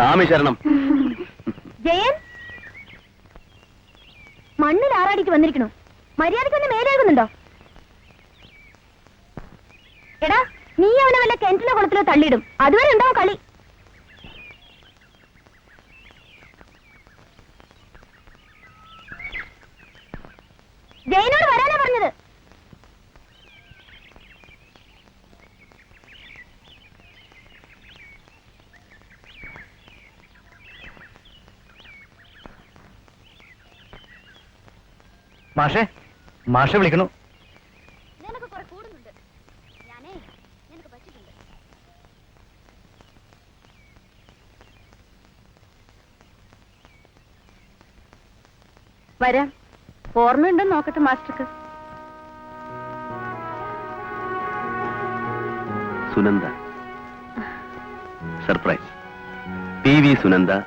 സ്വാമി ജയൻ? മണ്ണിൽ ആറാടിക്ക് വന്നിരിക്കണു. മര്യാദയ്ക്ക് ഒന്ന് മേലേകുന്നുണ്ടോ എടാ നീ അവനെ വല്ല കിണറ്റിലോ കുളത്തിലോ തള്ളിയിടും. അതുവരെ ഉണ്ടാവും കളി? ജയനോട് വരാനാ പറഞ്ഞത് മാഷേ മാഷെ വിളിക്കണു. നിനക്ക് കുറെ കൂടുന്നുണ്ട്. ഞാനേ നിനക്ക് പറ്റിയിട്ടുണ്ട്. വരാം. ഓർമ്മയുണ്ടോ നോക്കട്ടെ മാസ്റ്റർക്ക്. Sunanda. Surprise P V Sunanda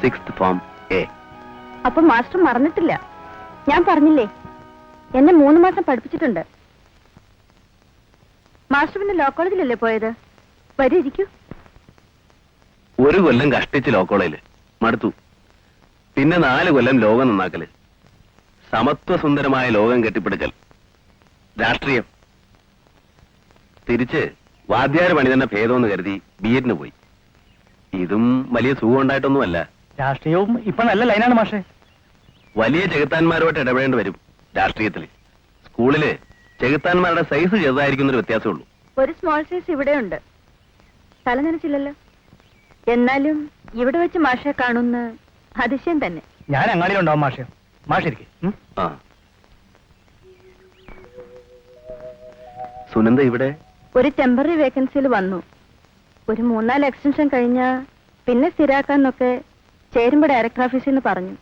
six form A അപ്പൊ മാസ്റ്റർ മറന്നിട്ടില്ല. ഞാൻ പറഞ്ഞില്ലേ? എന്നെ മൂന്ന് മാസം പഠിപ്പിച്ചിട്ടുണ്ട്. മാസ്റ്റർ പിന്നെ ലോ കോളേജിലല്ലേ പോയത്? വരൂ ഇരിക്കൂ ഒരു കൊല്ലം കഷ്ടിച്ച് ലോ കോളേജിൽ. മടുത്തു. പിന്നെ നാല് കൊല്ലം ലോകം നന്നാക്കൽ. സമത്വസുന്ദരമായ ലോകം കെട്ടിപ്പിടിക്കൽ. രാഷ്ട്രീയം. തിരിച്ച് വാദ്യാര് പണി തന്നെ ഭേദമെന്ന് കരുതി ബി എഡിന് പോയി. ഇതും വലിയ സുഖം ഉണ്ടായിട്ടൊന്നുമല്ല. രാഷ്ട്രീയവും ഇപ്പൊ നല്ല ലൈനാണ് മാഷേ. വലിയ ചെകുത്താന്മാരുമായിട്ട് ഇടപെടേണ്ടി വരും രാഷ്ട്രീയത്തിൽ സ്കൂളിൽ ചെകുത്താന്മാരുടെ സൈസ് ചെറുതായിരിക്കുന്ന ഒരു വ്യത്യാസമുള്ളൂ ഒരു സ്മോൾ സൈസ് ഇവിടെ ഉണ്ട് തല നനച്ചില്ലല്ലോ. എന്നാലും ഇവിടെ വെച്ച് മാഷെ കാണുന്ന അതിശയം തന്നെ. ഞാൻ അങ്ങാടിയിലുണ്ടാവും മാഷെ. മാഷിരിക്കെ ആ. സുനന്ദ ഇവിടെ? ഒരു ടെമ്പററി വേക്കൻസിയിൽ വന്നു. ഒരു മൂന്നാൽ എക്സ്റ്റൻഷൻ കഴിഞ്ഞ പിന്നെ സ്ഥിരാക്കാന്നൊക്കെ ചേരുമ്പോ ഡയറക്ടർ ഓഫീസിൽ നിന്ന് പറഞ്ഞു.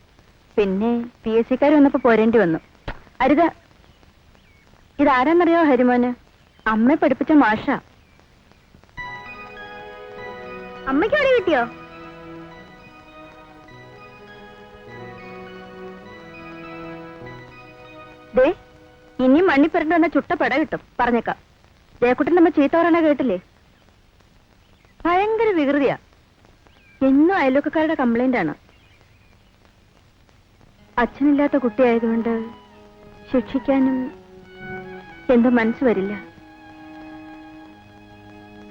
പിന്നെ പി എസ് സിക്കാർ വന്നപ്പോ പോരേണ്ടി വന്നു. അരുത ഇതാരാന്നറിയോ ഹരിമോന്? അമ്മ പഠിപ്പിച്ച മാഷ. അമ്മയ്ക്ക് അവിടെ കിട്ടിയോ? ദേ ഇനി മണ്ണി പുരണ്ടു വന്ന ചുട്ട പെട കിട്ടും. പറഞ്ഞേക്കാം. ദേക്കുട്ടൻ നമ്മ ചീത്ത പറയണ കേട്ടില്ലേ? ഭയങ്കര വികൃതിയാ. എന്നും അയൽവക്കക്കാരുടെ കംപ്ലൈന്റ് ആണ് അച്ഛനില്ലാത്ത കുട്ടിയായതുകൊണ്ട് ശിക്ഷിക്കാനും എന്റെ മനസ്സ് വരില്ല.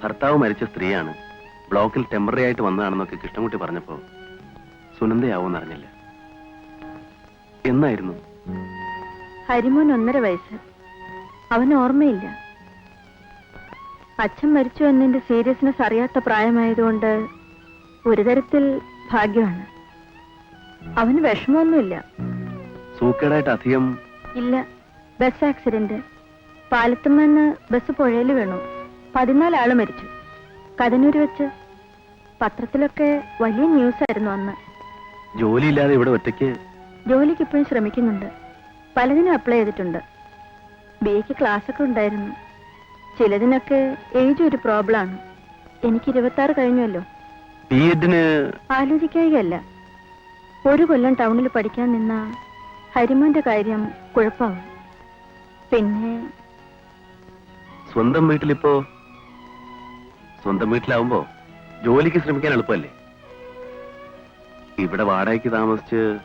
ഭർത്താവ് മരിച്ച സ്ത്രീയാണ് ബ്ലോക്കിൽ ടെമ്പററി ആയിട്ട് വന്നതാണെന്നൊക്കെ കൃഷ്ണൻകുട്ടി പറഞ്ഞപ്പോ സുനന്ദയാവോന്ന് അറിഞ്ഞില്ല എന്നായിരുന്നു? ഹരിമോൻ ഒന്നര വയസ്സ്. അവന് ഓർമ്മയില്ല. അച്ഛൻ മരിച്ചു എന്നതിന്റെ സീരിയസ്നെസ് അറിയാത്ത പ്രായമായതുകൊണ്ട് ഒരു തരത്തിൽ ഭാഗ്യമാണ്. അവന് വിഷമമൊന്നുമില്ല. സൂക്കേടായിട്ട് അധികം ഇല്ല ബസ് ആക്സിഡന്റ് പാലത്തുമ്മന്ന് ബസ് പുഴയിൽ വീണു. പതിനാല് ആൾ മരിച്ചു. കഥനൂര് വെച്ച് പത്രത്തിലൊക്കെ വലിയ ന്യൂസ് ആയിരുന്നു അന്ന്. ജോലിയില്ലാതെ ഇവിടെ ഒറ്റയ്ക്ക്? ജോലിക്ക് ഇപ്പോഴും ശ്രമിക്കുന്നുണ്ട്. പലതിനും അപ്ലൈ ചെയ്തിട്ടുണ്ട്. ബി എക്ക് ക്ലാസ് ഒക്കെ ഉണ്ടായിരുന്നു. ചിലതിനൊക്കെ ഏജ് ഒരു പ്രോബ്ലം ആണ്. എനിക്ക് ഇരുപത്തി ആറ് ബി എഡിന് ആലോചിക്കുകയല്ല ഒരു കൊല്ലം ടൗണിൽ പഠിക്കാൻ നിന്ന ഹരിമോന്റെ കാര്യം കുഴപ്പമാവും. പിന്നെ സ്വന്തം വീട്ടിലിപ്പോ സ്വന്തം വീട്ടിലാവുമ്പോ ജോലിക്ക് ശ്രമിക്കാൻ എളുപ്പമല്ലേ? ഇവിടെ വാടകയ്ക്ക് താമസിച്ച്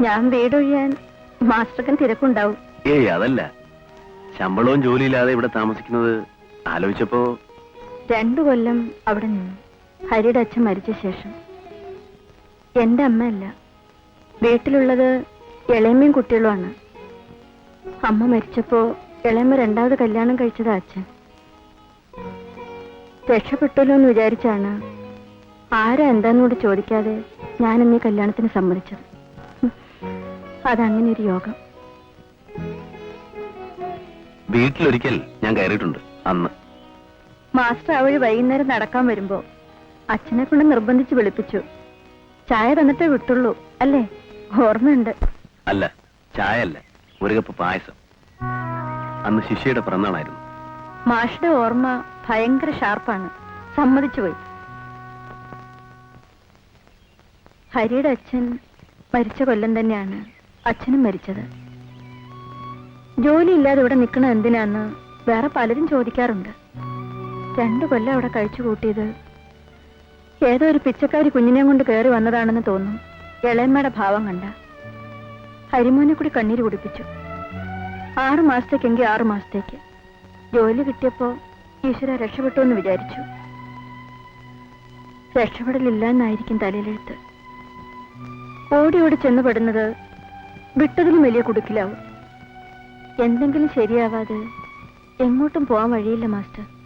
ഞാൻ വീടൊഴിയാൻ മാസ്റ്റർക്കൻ തിരക്കുണ്ടാവും. ഏയ് അതല്ല. ശമ്പളവും ജോലിയില്ലാതെ ഇവിടെ താമസിക്കുന്നത് ആലോചിച്ചപ്പോ രണ്ടു കൊല്ലം അവിടെ നിന്നു ഹരിയുടെ അച്ഛൻ മരിച്ച ശേഷം. എന്റെ അമ്മയല്ല. വീട്ടിലുള്ളത് ഇളയമ്മയും കുട്ടികളുമാണ്. അമ്മ മരിച്ചപ്പോ ഇളയമ്മ രണ്ടാമത് കല്യാണം കഴിച്ചത് അച്ഛൻ. രക്ഷപ്പെട്ടല്ലോ എന്ന് വിചാരിച്ചാണ് ആരാ എന്താന്നോട് ചോദിക്കാതെ ഞാൻ ഇന്ന് ഈ കല്യാണത്തിന് സമ്മതിച്ചത്. അതങ്ങനെ ഒരു യോഗം. വീട്ടിലൊരിക്കൽ ഞാൻ കയറിയിട്ടുണ്ട് അന്ന്. മാസ്റ്റർ ആ വഴി വൈകുന്നേരം നടക്കാൻ വരുമ്പോ അച്ഛനെ കൊണ്ട് നിർബന്ധിച്ച് വിളിപ്പിച്ചു. ചായ തന്നിട്ടേ വിട്ടുള്ളൂ. അല്ലേ? ഓർമ്മയുണ്ട്. അല്ല ചായ അല്ല ഒരു കപ്പ് പായസം. അന്ന് ശിഷ്യയുടെ പിറന്നാളായിരുന്നു. മാഷിന്റെ ഓർമ്മ ഭയങ്കര ഷാർപ്പാണ്. സമ്മതിച്ചു പോയി. ഹരിയുടെ അച്ഛൻ മരിച്ച കൊല്ലം തന്നെയാണ് അച്ഛനും മരിച്ചത്. ജോലിയില്ലാതെ ഇവിടെ നിൽക്കണത് എന്തിനാന്ന് വേറെ പലരും ചോദിക്കാറുണ്ട്. രണ്ടു കൊല്ലം അവിടെ കഴിച്ചു കൂട്ടിയത് ഏതോ ഒരു പിച്ചക്കാരി കുഞ്ഞിനെ കൊണ്ട് കയറി വന്നതാണെന്ന് തോന്നും ഇളയമ്മയുടെ ഭാവം കണ്ട. ഹരിമോനെ കൂടി കണ്ണീര് കുടിപ്പിച്ചു. ആറു മാസത്തേക്കെങ്കിൽ ആറു മാസത്തേക്ക്. ജോലി കിട്ടിയപ്പോ ഈശ്വര രക്ഷപ്പെട്ടു എന്ന് വിചാരിച്ചു. രക്ഷപ്പെടലില്ല എന്നായിരിക്കും തലയിലെഴുത്ത്. ഓടി ഓടി ചെന്ന് പെടുന്നത് വിട്ടതിലും വലിയ കുടുക്കിലാവും. എന്തെങ്കിലും ശരിയാവാതെ എങ്ങോട്ടും പോകാൻ വഴിയില്ല മാസ്റ്റർ.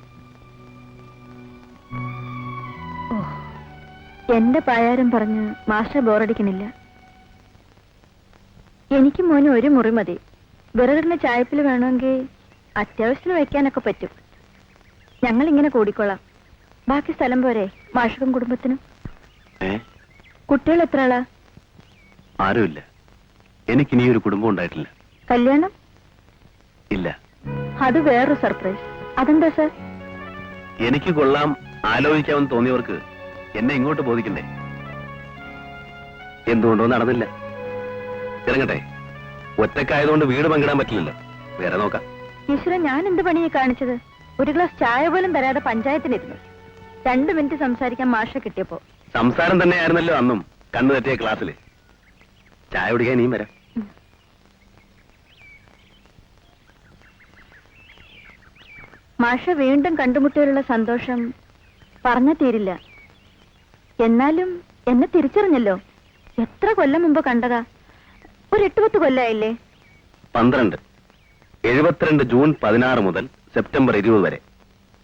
എന്റെ പായാരം പറഞ്ഞ് മാഷ ബോറടിക്കണില്ല എനിക്ക് മോന് ഒരു മുറി മതി. വിറകിടുന്ന ചായപ്പിൽ വേണമെങ്കിൽ അത്യാവശ്യത്തിന് വയ്ക്കാനൊക്കെ പറ്റും. ഞങ്ങൾ ഇങ്ങനെ കൂടിക്കൊള്ളാം ബാക്കി സ്ഥലം പോരെ മാഷകം കുടുംബത്തിനും. കുട്ടികൾ എത്ര ആളാ ആരുമില്ല. എനിക്ക് ഇനി ഒരു കുടുംബം ഉണ്ടായിട്ടില്ല. കല്യാണം? ഇല്ല. അത് വേറൊരു സർപ്രൈസ്. അതെന്താ സർ? എനിക്ക് കൊള്ളാം ആലോചിക്കാമെന്ന് തോന്നിയവർക്ക് എന്നെ ഇങ്ങോട്ട് ബോധിക്കണ്ടേ? എന്തുകൊണ്ടോ നടന്നില്ല. ഇറങ്ങട്ടെ. ഒറ്റക്കായതുകൊണ്ട് വീട് പങ്കിടാൻ പറ്റില്ലല്ലോ. വേറെ നോക്കാം. ഈശ്വരൻ ഞാൻ എന്ത് പണിയെ കാണിച്ചത്? ഒരു ഗ്ലാസ് ചായ പോലും തരാതെ പഞ്ചായത്തിലിരുന്നു രണ്ടു മിനിറ്റ് സംസാരിക്കാൻ മാഷ കിട്ടിയപ്പോ. സംസാരം തന്നെയായിരുന്നല്ലോ അന്നും കണ്ണു തെറ്റിയ ക്ലാസ്സിൽ. ചായ കുടിക്കാൻ നീ വരാം. മാഷ വീണ്ടും കണ്ടുമുട്ടിയുള്ള സന്തോഷം പറഞ്ഞ തീരില്ല. എന്നാലും എന്നെ തിരിച്ചറിഞ്ഞല്ലോ. എത്ര കൊല്ലം മുമ്പ് കണ്ടതാ. ഒരു എട്ട് പത്ത് കൊല്ലായില്ലേ? പന്ത്രണ്ട്. എഴുപത്തിരണ്ട് ജൂൺ പതിനാറ് മുതൽ സെപ്റ്റംബർ ഇരുപത് വരെ.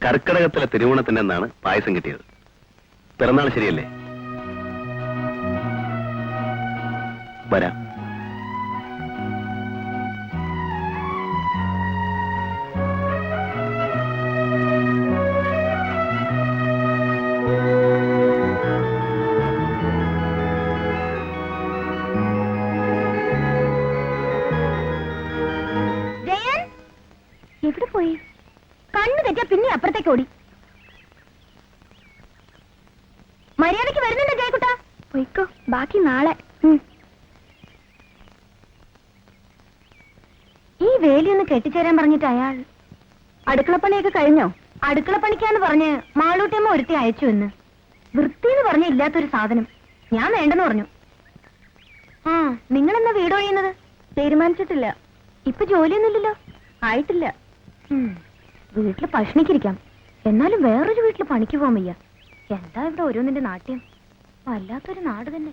കർക്കിടകത്തിലെ തിരുവോണത്തിന്റെ പായസം കിട്ടിയത്. പിറന്നാൾ ശരിയല്ലേ? വരാം. ബാക്കി നാളെ. ഈ വേലിയൊന്ന് കെട്ടിച്ചേരാൻ പറഞ്ഞിട്ട് അയാൾ അടുക്കളപ്പണിയൊക്കെ കഴിഞ്ഞോ? അടുക്കളപ്പണിക്കാന്ന് പറഞ്ഞ് മാളൂട്ടിയമ്മ ഒരുത്തി അയച്ചു എന്ന്. വൃത്തിന്ന് പറഞ്ഞ ഇല്ലാത്തൊരു സാധനം. ഞാൻ വേണ്ടെന്ന് പറഞ്ഞു. ആ നിങ്ങളെന്നാ വീട് ഒഴിയുന്നത്? തീരുമാനിച്ചിട്ടില്ല. ഇപ്പൊ ജോലിയൊന്നുമില്ലല്ലോ. ആയിട്ടില്ല. വീട്ടിൽ പഷ്ണിക്കിരിക്കാം. എന്നാലും വേറൊരു വീട്ടിൽ പണിക്ക് പോകാൻ വയ്യ. എന്താ ഇവിടെ ഓരോന്നിന്റെ നാട്യം? വല്ലാത്തൊരു നാട് തന്നെ.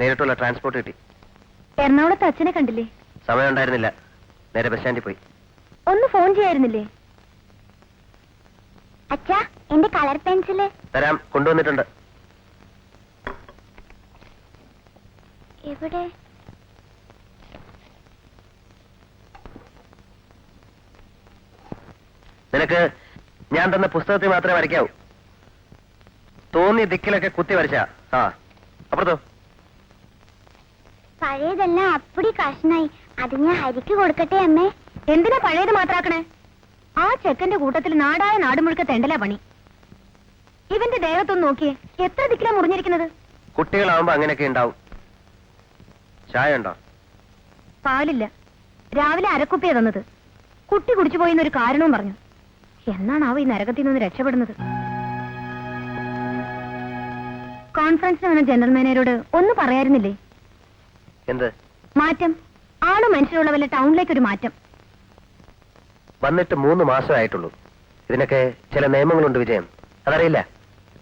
നേരിട്ടുള്ള ട്രാൻസ്പോർട്ട് കിട്ടി. എറണാകുളത്ത് അച്ഛനെ കണ്ടില്ലേ? സമയം ഉണ്ടായിരുന്നില്ല. നേരെ ബസ് സ്റ്റാൻഡിൽ പോയി. ഒന്ന് ഫോൺ ചെയ്യായിരുന്നില്ലേ? അച്ഛാ എന്റെ കളർ പെൻസിൽ തരാം കൊണ്ടുവന്നിട്ടുണ്ട്. എവിടെ? നിനക്ക് ഞാൻ തന്ന പുസ്തകത്തിൽ മാത്രമേ വരയ്ക്കാവൂ. തോന്നിയ ദിക്കിലൊക്കെ കുത്തി വരച്ചാ. ആ അപ്പുറത്തോ? പഴയതെല്ലാം അപ്പടി കഷ്ണായി. അത് ഞാൻ ഹരിക്ക് കൊടുക്കട്ടെ അമ്മേ? എന്തിനാ പഴയത് മാത്രാക്കണേ? ആ ചെക്കന്റെ കൂട്ടത്തിൽ നാടായ നാട് മുഴുക്ക തെണ്ടല പണി. ഇവന്റെ ദേഹത്തൊന്ന് നോക്കിയേ എത്ര ദിക്കിലാ മുറിഞ്ഞിരിക്കുന്നത്? കുട്ടികളാവുമ്പോ അങ്ങനെയൊക്കെ ഉണ്ടാവും. ചായ ഉണ്ടോ? പാലില്ല. രാവിലെ അരക്കുപ്പിയാ തന്നത്. കുട്ടി കുടിച്ചു പോയിന്നൊരു കാരണവും പറഞ്ഞു. എന്നാണാവോ ഈ നരകത്തിൽ നിന്ന് രക്ഷപ്പെടുന്നത്? കോൺഫറൻസിന് വന്ന ജനറൽ മാനേജരോട് ഒന്ന് പറയായിരുന്നില്ലേ? എന്ത്? മാറ്റം. ആൾ മനുഷ്യരുള്ള വല്ല ടൗണിലേക്ക് ഒരു മാറ്റം. വന്നിട്ട് മൂന്ന് മാസമേ ആയിട്ടുള്ളൂ. ഇതിനൊക്കെ ചില നിയമങ്ങളുണ്ട് വിജയം. അതറിയില്ല?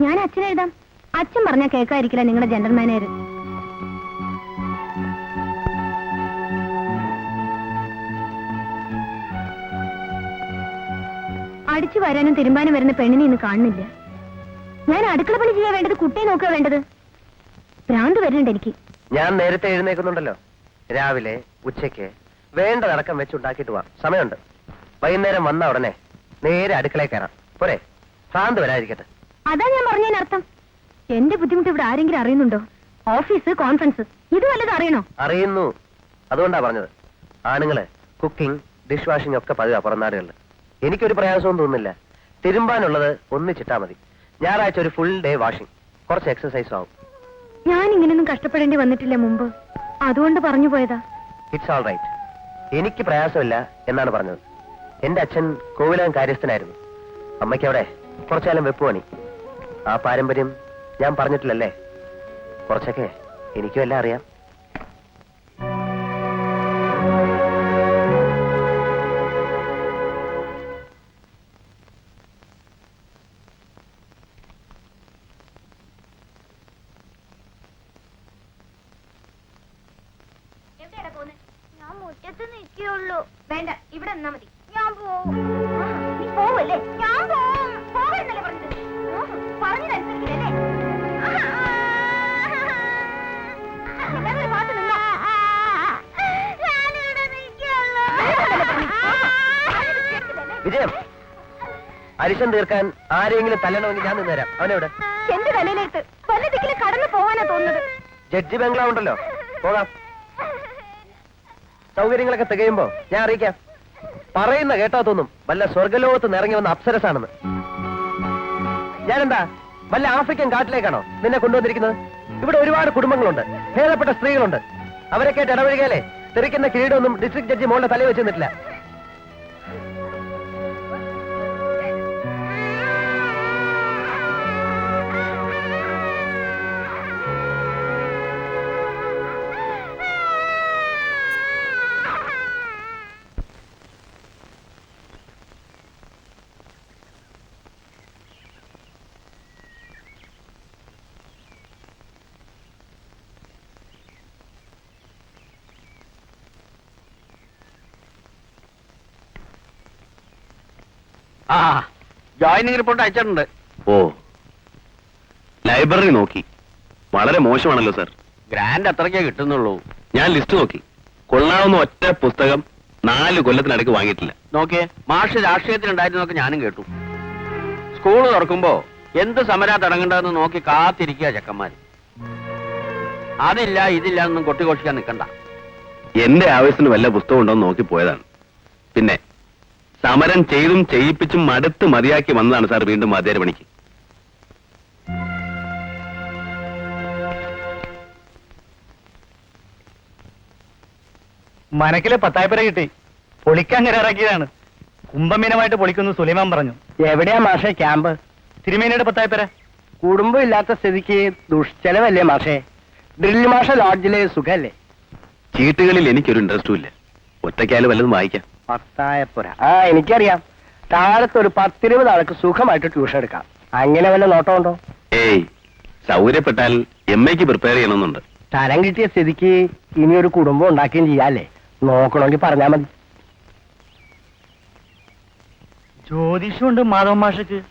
ഞാൻ അച്ഛനെഴുതാം അച്ഛൻ പറഞ്ഞാൽ കേൾക്കാതിരിക്കില്ല നിങ്ങളുടെ ജനറൽ മാനേജർ. അടിച്ചു വരാനും തിരുമ്പാനും വരുന്ന പെണ്ണിനെ ഇന്ന് കാണുന്നില്ല. ഞാൻ അടുക്കള പണി ചെയ്യാൻ വേണ്ടത് കുട്ടിയെ നോക്കുക വേണ്ടത്. ഭ്രാന്ത് വരുന്നുണ്ട് എനിക്ക്. ഞാൻ നേരത്തെ എഴുന്നേക്കുന്നുണ്ടല്ലോ രാവിലെ ഉച്ചയ്ക്ക് വേണ്ടതടക്കം വെച്ചുണ്ടാക്കിയിട്ട് വാ. സമയമുണ്ട്. വൈകുന്നേരം വന്ന ഉടനെ നേരെ അടുക്കളയിൽ കയറാം. പോരെ? ഭ്രാന്ത് വരാതിരിക്കട്ടെ. അതാ ഞാൻ പറഞ്ഞതിനർത്ഥം എന്റെ ബുദ്ധിമുട്ട് ഇവിടെ ആരെങ്കിലും അറിയുന്നുണ്ടോ? ഓഫീസ് കോൺഫറൻസ് ഇത് വല്ലതും അറിയണോ? അറിയുന്നു. അതുകൊണ്ടാ പറഞ്ഞത്. ആണുങ്ങൾ കുക്കിംഗ് ഡിഷ് വാഷിംഗ് ഒക്കെ പതിവാ പുറംനാടുകളിൽ എനിക്കൊരു പ്രയാസവും തോന്നുന്നില്ല. തിരുമ്പാനുള്ളത് ഒന്നിച്ചിട്ടാ മതി. ഞായറാഴ്ച ഒരു ഫുൾ ഡേ വാഷിംഗ് കുറച്ച് എക്സസൈസും ആവും. ഞാൻ ഇങ്ങനെയൊന്നും കഷ്ടപ്പെടേണ്ടി വന്നിട്ടില്ല മുമ്പ്. അതുകൊണ്ട് പറഞ്ഞു പോയതാ. ഇറ്റ്സ് ഓൾ റൈറ്റ് എനിക്ക് പ്രയാസമില്ല എന്നാണ് പറഞ്ഞത്. എന്റെ അച്ഛൻ കോവിലകം കാര്യസ്ഥനായിരുന്നു. അമ്മയ്ക്ക് അവിടെ കുറച്ചുകാലം വെപ്പ് പണി. ആ പാരമ്പര്യം ഞാൻ പറഞ്ഞിട്ടില്ലല്ലേ? കുറച്ചൊക്കെ എനിക്കും എല്ലാം അറിയാം. മുറ്റത്ത് നിൽക്കുള്ളൂ വേണ്ട ഇവിടെ നിന്നാ മതി. ഞാൻ പോവും. നീ പോവല്ലേ? ഞാൻ പോവും. പോവെന്നല്ലേ പറഞ്ഞത്? പറഞ്ഞതനുസരിക്കില്ലല്ലേ വിജയം അരിശം തീർക്കാൻ ആരെങ്കിലും തല്ലണമെങ്കിൽ ഞാൻ നിന്നുതരാം അവനെവിടെ എന്റെ തലയിലേക്ക് വല്ല ദിക്കിലും കടന്നു പോവാനാ തോന്നുന്നത്. ജഡ്ജി ബംഗ്ലാവ് ഉണ്ടല്ലോ. പോകാം. സൗകര്യങ്ങളൊക്കെ തികയുമ്പോ ഞാൻ അറിയിക്കാം. പറയുന്ന കേട്ടാ വല്ല സ്വർഗലോകത്ത് നിറങ്ങി വന്ന അപ്സരസാണെന്ന്. ഞാനെന്താ വല്ല ആഫ്രിക്കൻ കാട്ടിലേക്കാണോ നിന്നെ കൊണ്ടുവന്നിരിക്കുന്നത്? ഇവിടെ ഒരുപാട് കുടുംബങ്ങളുണ്ട് ഭേദപ്പെട്ട സ്ത്രീകളുണ്ട്. അവരൊക്കെ ഇടപഴകിയാലേ തെറിക്കുന്ന കിരീടമൊന്നും ഡിസ്ട്രിക്ട് ജഡ്ജി മോളുടെ തലയിൽ വെച്ച് നിന്നിട്ടില്ല. ആ ജോയിനിങ് റിപ്പോർട്ട് അയച്ചിട്ടുണ്ട്. ഓ. ലൈബ്രറി നോക്കി. വളരെ മോശമാണല്ലോ സർ. ഗ്രാൻഡ് അത്രയ്ക്കേ കിട്ടുന്നുള്ളൂ. ഞാൻ ലിസ്റ്റ് നോക്കി. കൊള്ളാവുന്ന ഒറ്റ പുസ്തകം നാല് കൊല്ലത്തിനടക്ക് വാങ്ങിയിട്ടില്ല. നോക്കിയേ മാഷ് രാഷ്ട്രീയത്തിലുണ്ടായിരുന്നൊക്കെ ഞാനും കേട്ടു. സ്കൂൾ തുറക്കുമ്പോ എന്ത് സമരാ തുടങ്ങണ്ടെന്ന് നോക്കി കാത്തിരിക്കുക ചെക്കന്മാര്. അതില്ല ഇതില്ല എന്നും കൊട്ടിഘോഷിക്കാൻ നിൽക്കണ്ട. എന്റെ ആവശ്യത്തിന് വല്ല പുസ്തകം ഉണ്ടോ നോക്കി പോയതാണ്. പിന്നെ സമരം ചെയ്തും ചെയ്യിപ്പിച്ചും മടുത്ത് മതിയാക്കി വന്നതാണ് സാർ വീണ്ടും മതേര പണിക്ക്. മനക്കിലെ പത്തായപ്പര കിട്ടി. പൊളിക്കാൻ കരാറാക്കിയതാണ്. കുംഭമീനമായിട്ട് പൊളിക്കുന്നു സുലൈമാൻ പറഞ്ഞു. എവിടെയാ മാഷേ ക്യാമ്പ്? തിരുമേനയുടെ പത്തായപ്പര. കുടുംബം ഇല്ലാത്ത സ്ഥിതിക്ക് ദുഷ്ചെലവല്ലേ മാഷേ? ഡ്രില്ല് മാഷ ലോഡ്ജിലെ സുഖല്ലേ? ചീട്ടുകളിൽ എനിക്കൊരു ഇൻട്രസ്റ്റും ഇല്ല. ഒറ്റയ്ക്കാലും വല്ലതും വായിക്കാം. പത്തായപ്പുര. ആ എനിക്കറിയാം. താഴത്തെ ഒരു പത്തിരുപത് ആൾക്ക് സുഖമായിട്ട് ട്യൂഷൻ എടുക്കാം. അങ്ങനെ വല്ല നോട്ടമുണ്ടോ? ഏയ് സൗകര്യപ്പെട്ടാൽ എം എക്ക് പ്രിപ്പയർ ചെയ്യണമെന്നുണ്ട്. സ്ഥലം കിട്ടിയ സ്ഥിതിക്ക് ഇനി ഒരു കുടുംബം ഉണ്ടാക്കുകയും ചെയ്യാല്ലേ? നോക്കണമെങ്കിൽ പറഞ്ഞാ മതി. ജ്യോതിഷമുണ്ട് മാധവ മാഷക്ക്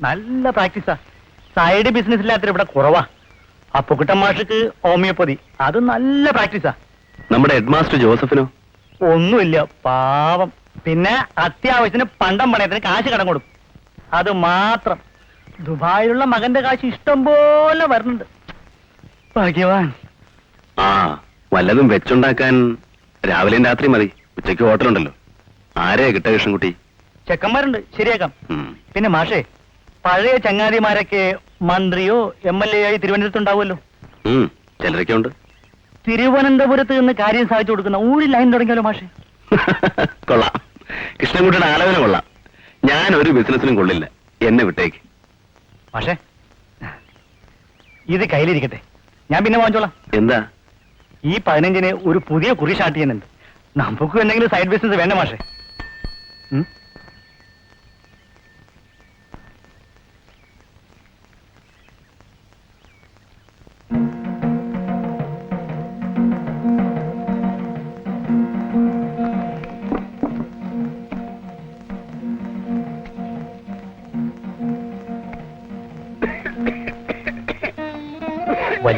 നല്ല പ്രാക്ടീസാ. സൈഡ് ബിസിനസ് ഇല്ലാത്ത ഇവിടെ കുറവാ. അപ്പുക്കുട്ടൻ മാഷക്ക് ഹോമിയോപ്പതി. അത് നല്ല പ്രാക്ടീസാ. നമ്മുടെ ഹെഡ്മാസ്റ്റർ ജോസഫിനോ? ഒന്നുമില്ല പാവം. പിന്നെ അത്യാവശ്യത്തിന് പണ്ടം പണയത്തിന് കാശ് കടം കൊടുക്കും. അത് മാത്രം. ദുബായിലുള്ള മകന്റെ കാശ് ഇഷ്ടം പോലെ വരുന്നുണ്ട്. ഭാഗ്യവാൻ ആ വല്ലതും വെച്ചുണ്ടാക്കാൻ രാവിലെയും രാത്രി മതി. ഉച്ചയ്ക്ക് ഹോട്ടലുണ്ടല്ലോ. ആരെയാ കിട്ട കൃഷ്ണൻകുട്ടി ചെക്കന്മാരുണ്ട് ശരിയാക്കാം. ഉം. പിന്നെ മാഷേ പഴയ ചങ്ങാതിമാരൊക്കെ മന്ത്രിയോ എം എൽ എ ആയി തിരുവനന്തപുരത്ത് ഉണ്ടാവുമല്ലോ ഉം, ചിലരൊക്കെ ഉണ്ട് തിരുവനന്തപുരത്ത് നിന്ന് കാര്യം സാധിച്ചു കൊടുക്കുന്ന ഊഴി ലൈൻ തുടങ്ങിയാലോ മാഷെ? കൊള്ളാം. കൃഷ്ണൻകുട്ടിയുടെ ആലോചന കൊള്ളാം. ഞാൻ ഒരു ബിസിനസ്സിനും കൊള്ളില്ല. എന്നെ വിട്ടേക്ക്. മാഷേ ഇത് കയ്യിലിരിക്കട്ടെ. ഞാൻ പിന്നെ വാങ്ങിച്ചോളാം. എന്താ? ഈ പതിനഞ്ചിന് ഒരു പുതിയ കുറി സ്റ്റാർട്ട് ചെയ്യുന്നുണ്ട്. നമുക്ക് എന്തെങ്കിലും സൈഡ് ബിസിനസ് വേണ്ട മാഷേ.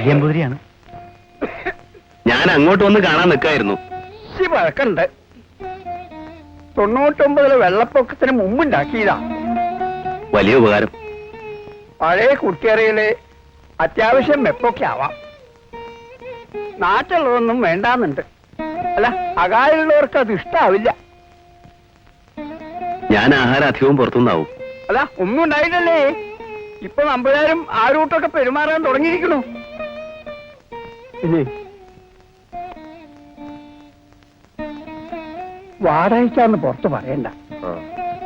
വലിയ ഞാൻ അങ്ങോട്ട് വന്ന് കാണാൻ നിൽക്കായിരുന്നു. വഴക്കുണ്ട്. തൊണ്ണൂറ്റൊമ്പതിലെ വെള്ളപ്പൊക്കത്തിന് മുമ്പുണ്ടാക്കിയതാ. വലിയ ഉപകാരം. പഴയ കുട്ടിയറയിൽ അത്യാവശ്യം വെപ്പൊക്കെ ആവാം നാട്ടിലുള്ളതൊന്നും വേണ്ടാന്നുണ്ട്. അല്ല അകാലുള്ളവർക്ക് അത് ഇഷ്ടാവില്ല. ഞാൻ ആഹാരം അധികവും പുറത്തുനിന്നാവും. അല്ല ഒന്നും ഉണ്ടായിട്ടല്ലേ ഇപ്പൊ നമ്പുരാരും റൂട്ടൊക്കെ പെരുമാറാൻ തുടങ്ങിയിരിക്കണു വാടകയ്ക്കാന്ന് പുറത്ത് പറയണ്ട.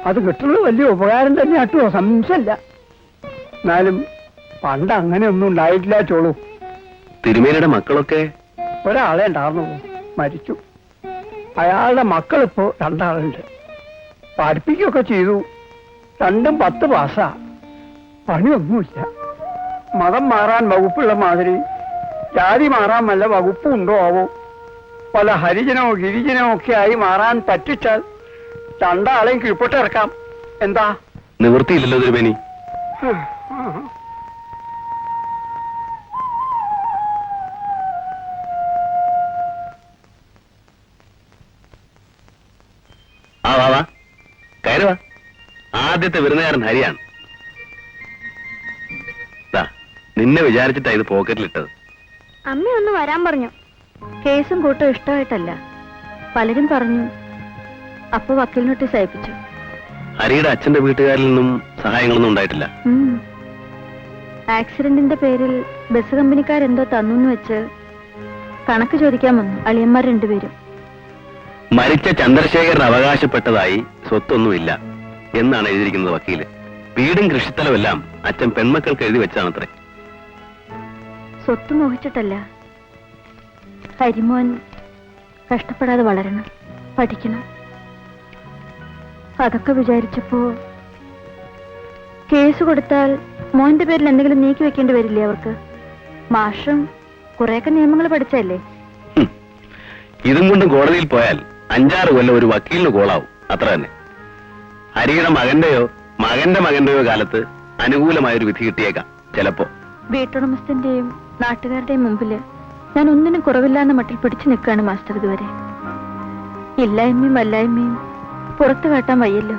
അത് കിട്ടുന്നത് വലിയ ഉപകാരം തന്നെ ആട്ടോ സംശയമില്ല. എന്നാലും പണ്ട് അങ്ങനെ ഒന്നും ഉണ്ടായിട്ടില്ല ചോളൂ. തിരുമേനിയുടെ മക്കളൊക്കെ? ഒരാളെ ഉണ്ടായിരുന്നുള്ളൂ മരിച്ചു. അയാളുടെ മക്കളിപ്പോ രണ്ടാളുണ്ട്. പഠിപ്പിക്കുകയൊക്കെ ചെയ്തു. രണ്ടും പത്ത് പാസ്സാ. പണിയൊന്നുമില്ല. മതം മാറാൻ വകുപ്പുള്ള മാതിരി ജാതി മാറാൻ വല്ല വകുപ്പും ഉണ്ടോ ആവോ? പല ഹരിജനോ ഗിരിജനോ ഒക്കെ ആയി മാറാൻ പറ്റിച്ചാൽ രണ്ടാളെയും ഇറക്കാം. എന്താ? നിവൃത്തിയില്ലല്ലോ തിരുമേനി. ആ വാ വാ. കയറി വാ. ആദ്യത്തെ വിരുന്നുകാരൻ ഹരിയാണ്. നിന്നെ വിചാരിച്ചിട്ടാ ഇത് പോക്കറ്റിലിട്ടത്. അമ്മ ഒന്ന് വരാൻ പറഞ്ഞു. കേസും കൂട്ടും ഇഷ്ടമായിട്ടല്ല. പലരും പറഞ്ഞു അപ്പൊ വക്കീൽ നോട്ടീസ് അയപ്പിച്ചു ഹരിയുടെ അച്ഛന്റെ വീട്ടുകാരിൽ നിന്നും സഹായങ്ങളൊന്നും ഉണ്ടായിട്ടില്ല. ആക്സിഡന്റിന്റെ പേരിൽ ബസ് കമ്പനിക്കാരെന്തോ തന്നു വെച്ച് കണക്ക് ചോദിക്കാൻ വന്നു. അളിയന്മാർ രണ്ടുപേരും. മരിച്ച ചന്ദ്രശേഖരൻ അവകാശപ്പെട്ടതായി സ്വത്തൊന്നുമില്ല എന്നാണ് എഴുതിയിരിക്കുന്നത് വക്കീൽ. വീടും കൃഷിസ്ഥലമെല്ലാം അച്ഛൻ പെൺമക്കൾക്ക് എഴുതി വെച്ചതാണത്രേ. സ്വത്ത് മോഹിച്ചിട്ടല്ല. ഹരിമോൻ കഷ്ടപ്പെടാതെ വളരണം പഠിക്കണം. അതൊക്കെ വിചാരിച്ചപ്പോ കേസ് കൊടുത്താൽ മോന്റെ പേരിൽ എന്തെങ്കിലും നീക്കി വെക്കേണ്ടി വരില്ലേ അവർക്ക്? മാഷും കുറെയൊക്കെ നിയമങ്ങൾ പഠിച്ചല്ലേ. ഇതും കൊണ്ട് കോടതിയിൽ പോയാൽ അഞ്ചാറ് കൊല്ലം ഒരു വക്കീലിന് കോളാവും. അത്ര തന്നെ. ഹരിയുടെ മകന്റെയോ മകന്റെ മകന്റെയോ കാലത്ത് അനുകൂലമായൊരു വിധി കിട്ടിയേക്കാം ചിലപ്പോ. വീട്ടുടമസ്ഥന്റെയും നാട്ടുകാരുടെയും മുമ്പിൽ ഞാൻ ഒന്നിനും കുറവില്ലാന്ന മട്ടിൽ പിടിച്ചു നിൽക്കുകയാണ് മാസ്റ്റർ ഇതുവരെ. ഇല്ലായ്മയും അല്ലായ്മയും പുറത്തു കാട്ടാൻ വയ്യല്ലോ.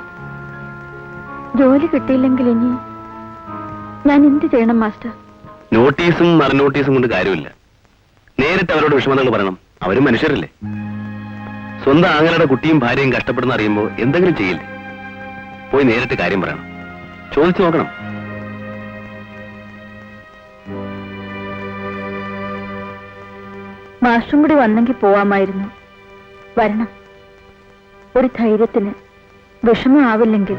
ജോലി കിട്ടിയില്ലെങ്കിൽ ഇനി ഞാൻ എന്ത് ചെയ്യണം മാസ്റ്റർ? നോട്ടീസും മറുനോട്ടീസും കൊണ്ട് കാര്യമില്ല. നേരിട്ട് അവരോട് വിഷമതകൾ പറയണം. അവരും മനുഷ്യരല്ലേ? സ്വന്തം ആങ്ങളുടെ കുട്ടിയും ഭാര്യയും കഷ്ടപ്പെടുന്ന അറിയുമ്പോൾ എന്തെങ്കിലും ചെയ്യില്ലേ? പോയി നേരിട്ട് കാര്യം പറയണം. ചോദിച്ചു നോക്കണം. മാഷും കൂടി വന്നെങ്കിൽ പോവാമായിരുന്നു. വരണം. ഒരു ധൈര്യത്തിന് വിഷമം ആവില്ലെങ്കിൽ.